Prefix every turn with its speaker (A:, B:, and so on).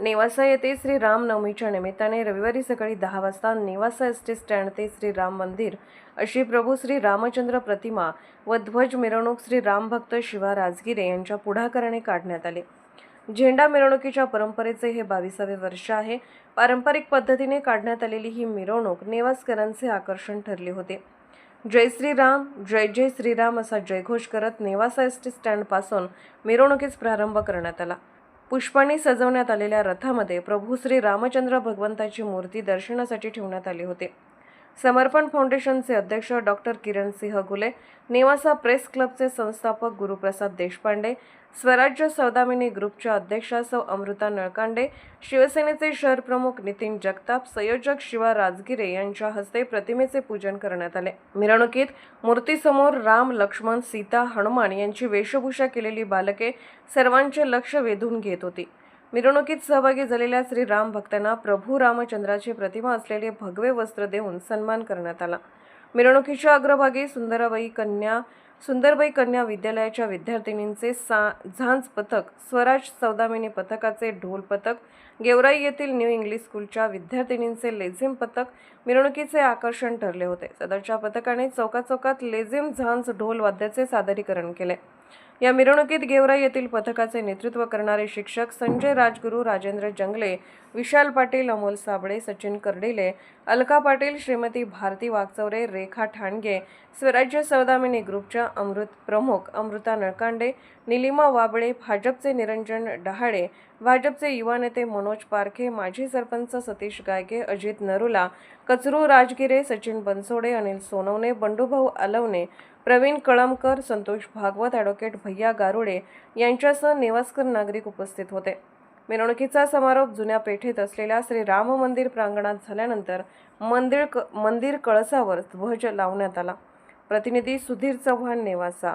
A: नेवासा येथे श्री रामनवमीच्या निमित्ताने रविवारी सकाळी दहा वाजता नेवासा एस टी स्टँड ते श्री राम मंदिर अशी प्रभू श्री रामचंद्र प्रतिमा व ध्वज मिरवणूक श्री रामभक्त शिवा राजगिरे यांच्या पुढाकाराने काढण्यात आले. झेंडा मिरवणुकीच्या परंपरेचे हे बावीसावे वर्ष आहे. पारंपरिक पद्धतीने काढण्यात आलेली ही मिरवणूक नेवासकरांचे आकर्षण ठरले होते. जय श्रीराम जय जय श्रीराम असा जयघोष करत नेवासा एस टी स्टँडपासून मिरवणुकीस प्रारंभ करण्यात आला. पुष्पांनी सजवण्यात आलेल्या रथामध्ये प्रभू श्री रामचंद्र भगवंताची मूर्ती दर्शनासाठी ठेवण्यात आली होती. समर्पण फाउंडेशनचे अध्यक्ष डॉक्टर किरण सिंह गुले नेवासा प्रेस क्लबचे संस्थापक गुरुप्रसाद देशपांडे स्वराज्य सौदामिनी ग्रुपच्या अध्यक्षा सौ अमृता नळकांडे शिवसेनेचे शहर प्रमुख नितीन जगताप संयोजक शिवा राजगिरे यांच्या हस्ते प्रतिमेचे पूजन करण्यात आले. मिरवणुकीत मूर्तीसमोर राम लक्ष्मण सीता हनुमान यांची वेशभूषा केलेली बालके सर्वांचे लक्ष वेधून घेत होती. मिरवणुकीत सहभागी झालेल्या श्री राम भक्तांना प्रभू रामचंद्राची प्रतिमा असलेले भगवे वस्त्र देऊन सन्मान करण्यात आला. मिरवणुकीच्या अग्रभागी सुंदराबाई कन्या सुंदरबाई कन्या विद्यालयाच्या विद्यार्थिनींचे सा झांज पथक स्वराज सौदामिनी पथकाचे ढोल पथक गेवराई येथील न्यू इंग्लिश स्कूलच्या विद्यार्थिनींचे लेझिम पथक मिरवणुकीचे आकर्षण ठरले होते. सदरच्या पथकाने चौकाचौकात लेझिम झांज ढोल वाद्याचे सादरीकरण केले. या मिरवणुकीत गेवराई येथील पथकाचे नेतृत्व करणारे शिक्षक संजय राजगुरू राजेंद्र जंगले विशाल पाटील अमोल साबळे सचिन कर्डिले अलका पाटील श्रीमती भारती वागचौरे रेखा ठाणगे स्वराज्य सौदामिनी ग्रुपच्या अमृत प्रमुख अमृता नळकांडे निलिमा वाबळे भाजपचे निरंजन डहाळे भाजपचे युवा नेते मनोज पारखे माजी सरपंच सतीश गायके अजित नरुला कचरू राजगिरे सचिन बनसोडे अनिल सोनवणे बंडूभाऊ अलवणे प्रवीण कळमकर संतोष भागवत ॲडव्होकेट भैया गारुडे यांच्यासह नेवासकर नागरिक उपस्थित होते. मिरवणुकीचा समारोप जुन्या पेठेत असलेल्या श्री राम मंदिर प्रांगणात झाल्यानंतर मंदिर क मंदिर कळसावर ध्वज लावण्यात आला. प्रतिनिधी सुधीर चव्हाण नेवासा